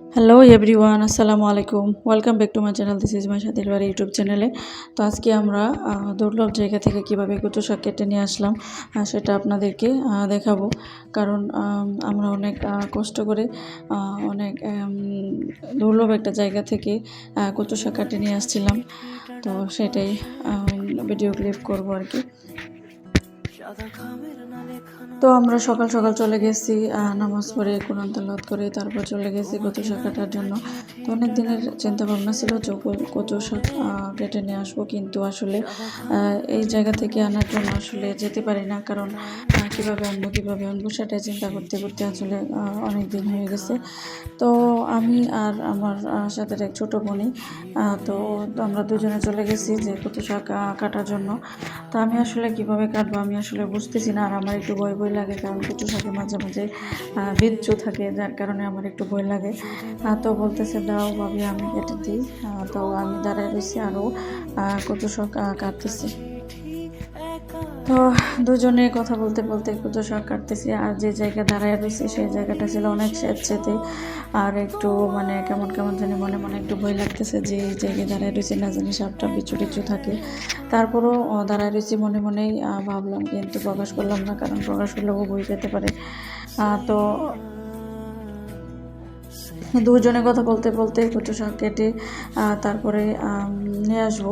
Hello everyone আসসালামু আলাইকুম welcome back to my channel this is my সাথীর বাড়ি ইউটিউব চ্যানেলে তো আজকে আমরা দুর্লভ জায়গা থেকে কীভাবে কচু শাক কেটে নিয়ে আসলাম সেটা আপনাদেরকে দেখাবো। কারণ আমরা অনেক কষ্ট করে অনেক দুর্লভ একটা জায়গা থেকে কচু শাক কেটে নিয়ে আসছিলাম। তো সেটাই ভিডিও ক্লিপ করব আর কি। তো আমরা সকাল সকাল চলে গেছি নামাজ পড়ে কোরআন তালাত করে তারপর চলে গেছি কচু শাক কাটার জন্য। তো অনেক দিনের চিন্তা ভাবনা ছিল যে কচু শাক কেটে নিয়ে আসব, কিন্তু আসলে এই জায়গা থেকে আনার জন্য আসলে যেতে পারি না, কারণ কীভাবে আনব কীভাবে আনব সেটাই চিন্তা করতে করতে আসলে অনেক দিন হয়ে গেছে। তো আমি আর আমার সাথে এক ছোটো বোনই তো আমরা দুজনে চলে গেছি যে কচু শাক কাটার জন্য। তো আমি আসলে কীভাবে কাটবো আমি আসলে বুঝতেছি না, আর আমার একটু ভয় ভয় লাগে কারণ কচু শাকে মাঝে মাঝে বিচ্ছু থাকে, যার কারণে আমার একটু ভয় লাগে। তো বলতেছে, দাও ভাবি আমি কেটে দিই। তো আমি দাঁড়ায় রয়েছি আরও কচু শাক কাটতেছি। তো দুজনে কথা বলতে বলতে একটু তো শখ কাটতেছি। আর যে জায়গায় দাঁড়ায় রয়েছে, সেই জায়গাটা ছিল অনেক স্যাঁতস্যাঁতে আর একটু মানে কেমন কেমন জানি মনে মনে একটু ভয় লাগতেছে যে এই জায়গায় দাঁড়ায় রয়েছে, না জানি সাপটা বিচু টিচু থাকে। তারপরও দাঁড়ায় রয়েছি মনে মনেই ভাবলাম কিন্তু প্রকাশ করলাম না, কারণ প্রকাশ করলেও বই যেতে পারে। তো দুজনে কথা বলতে বলতে কচু শাক কেটে তারপরে নিয়ে আসব।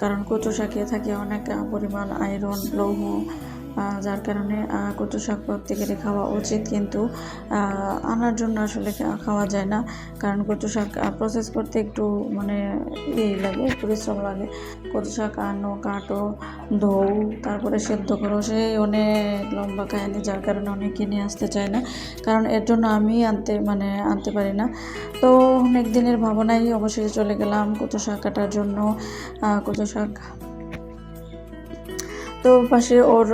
কারণ কচু শাকে থাকে অনেক পরিমাণ আয়রন লৌহ যার কারণে কচু শাক প্রত্যেকেরই খাওয়া উচিত কিন্তু আনার জন্য আসলে খাওয়া যায় না। কারণ কচু শাক প্রসেস করতে একটু মানে ইয়ে লাগে পরিশ্রম লাগে। কচু শাক আনো, কাটো, ধোও, তারপরে সেদ্ধ করো। সে অনেক লম্বা কাহিনি, যার কারণে অনেকে নিয়ে আসতে চায় না। কারণ এর জন্য আমি আনতে মানে আনতে পারি না। তো অনেক দিনের ভাবনাই অবশেষে চলে গেলাম কচু শাক কাটার জন্য। কচু শাক তো পাশে ওর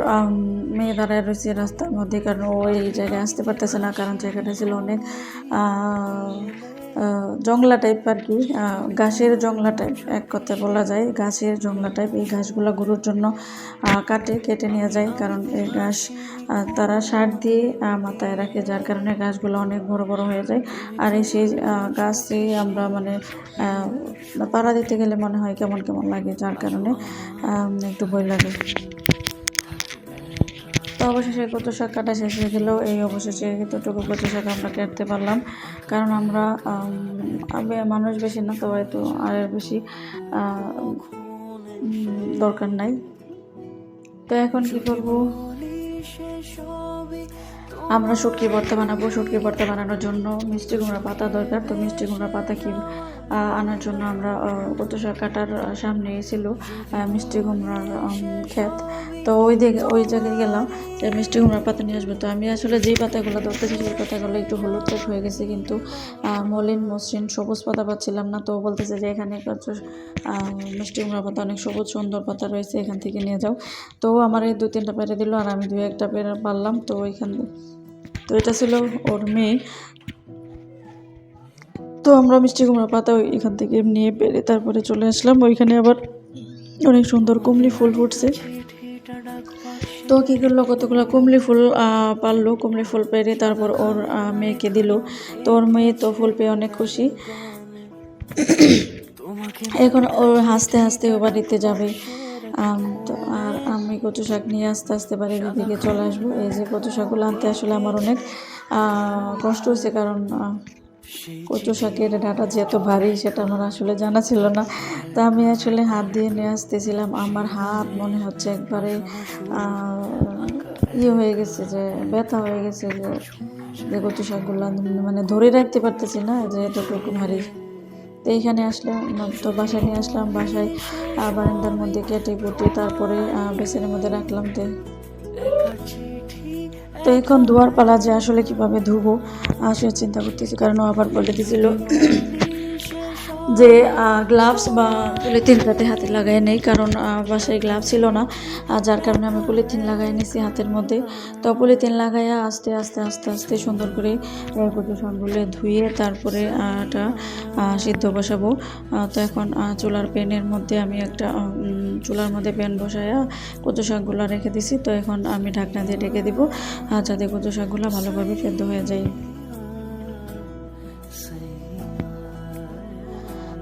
মেয়ে দাঁড়ায় রয়েছে রাস্তার মধ্যে, কারণ ও এই জায়গায় আসতে পারতেছে না, কারণ জায়গাটা ছিল অনেক জংলা টাইপ আর কি ঘাসের জংলা টাইপ এক কথায় বলা যায়। ঘাসের জংলা টাইপ এই ঘাসগুলো গরুর জন্য কাটে, কেটে নিয়ে যায়। কারণ এই ঘাস তারা সার দিয়ে মাথায় রাখে, যার কারণে ঘাসগুলো অনেক বড় বড় হয়ে যায়। আর এই সেই গাছে আমরা মানে পাড়া দিতে গেলে মনে হয় কেমন কেমন লাগে, যার কারণে একটু ভয় লাগে। অবশেষে কত শাক কাটা শেষ হয়ে গেলেও এই অবশেষে এতটুকু কচু শাক আমরা কাটতে পারলাম। কারণ আমরা আম, মানুষ বেশি না তো হয়তো আর বেশি দরকার নাই। তো এখন কি করব? আমরা শুটকি ভর্তা বানাবো। শুটকি ভর্তা বানানোর জন্য মিষ্টি কুমড়া পাতা দরকার। তো মিষ্টি কুমড়া পাতা কি আনার জন্য আমরা কচু কাটার সামনে ছিল মিষ্টি কুমড়ার ক্ষেত। তো ওই দিকে, ওই জায়গায় গেলাম, যে মিষ্টি কুমড়ার পাতা নিয়ে আসবে। তো আমি আসলে যেই পাতাগুলো ধরতেছি, সেই পাতাগুলো একটু হলুদ টাইপ হয়ে গেছে, কিন্তু মলিন মসৃণ সবুজ পাতা পাচ্ছিলাম না। তো বলতেছে যে এখানে মিষ্টি কুমড়া পাতা, অনেক সবুজ সুন্দর পাতা রয়েছে, এখান থেকে নিয়ে যাও। তো আমার এই দু তিনটা পেরে দিল, আর আমি দু একটা পেরে পারলাম। তো ওইখান, তো এটা ছিল ওর মেয়ে। তো আমরা মিষ্টি কুমড়া পাতা এখান থেকে নিয়ে পেরে তারপরে চলে আসলাম। ওইখানে আবার অনেক সুন্দর কুমলি ফুল ফুটছে। তো কী করল? কতগুলো কুমলি ফুল পারল। কুমলি ফুল পেরে তারপর ওর মেয়েকে দিল। তো ওর মেয়ে তো ফুল পেয়ে অনেক খুশি। এখন ওর হাসতে হাসতে ও বাড়িতে যাবে। তো আর আমি কচু শাক নিয়ে আস্তে আস্তে বাড়ির দিকে চলে আসব। এই যে কচু শাকগুলো আনতে আসলে আমার অনেক কষ্ট হয়েছে কারণ কচু শাকের ডাটা যে এত ভারী সেটা আমার আসলে জানা ছিল না। তো আমি আসলে হাত দিয়ে নিয়ে আসতেছিলাম। আমার হাত মনে হচ্ছে একবারে ইয়ে হয়ে গেছে যে, ব্যথা হয়ে গেছে যে যে কচু শাকগুলো মানে ধরে রাখতে পারতেছি না যে এতটুকু ভারী। তো এইখানে আসলাম, তো বাসায় নিয়ে আসলাম। বাসায় বারান্দার মধ্যে কেটে কুটে তারপরে বেসিনের মধ্যে রাখলাম তো। তো এখন ধোয়ার পালা যে আসলে কীভাবে ধুবো আসলে চিন্তা করতেছি, কারণ আবার বলে দিয়েছিল। যে গ্লাভস বা পলিথিন যাতে হাতে লাগাই নেই, কারণ বাসায় গ্লাভস ছিল না। আর যার কারণে আমি পলিথিন লাগাই নিছি হাতের মধ্যে। তো পলিথিন লাগাইয়া আস্তে আস্তে আস্তে আস্তে সুন্দর করে কচু শাকগুলো ধুয়ে তারপরে এটা সিদ্ধ বসাবো। তো এখন চুলার প্যানের মধ্যে আমি একটা চুলার মধ্যে প্যান বসায়া কচু শাকগুলো রেখে দিছি। তো এখন আমি ঢাকনা দিয়ে ঢেকে দিব যাতে কচু শাকগুলো ভালোভাবে সেদ্ধ হয়ে যায়।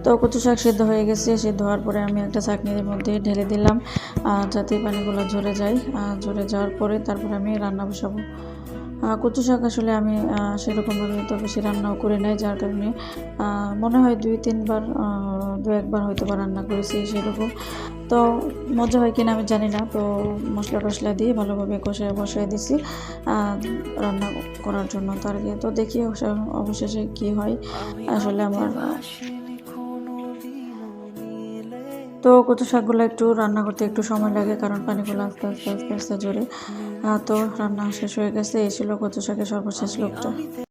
তো কচু শাক সেদ্ধ হয়ে গেছে, সেদ্ধ হওয়ার পরে আমি একটা চাকনির মধ্যে ঢেলে দিলাম যাতে পানিগুলো ঝরে যায়। ঝরে যাওয়ার পরে তারপরে আমি রান্না বসাবো। কচু শাক আসলে আমি সেরকমভাবে তো বেশি রান্নাও করে নাই, যার কারণে মনে হয় দুই, তিনবার দু, একবার হয়তো বা রান্না করেছি সেরকম। তো মজা হয় কিনা আমি জানি না, তো মশলা টশলা দিয়ে ভালোভাবে কষায় বসায় দিছি রান্না করার জন্য তার তো দেখি অবশেষে কি হয়। আসলে আমার তো কচু শাকগুলো একটু রান্না করতে একটু সময় লাগে, কারণ পানিগুলো আস্তে আস্তে আস্তে আস্তে জোরে তো রান্না শেষ হয়ে গেছে, এই ছিল কচু শাকের সর্বশেষ লোকটা।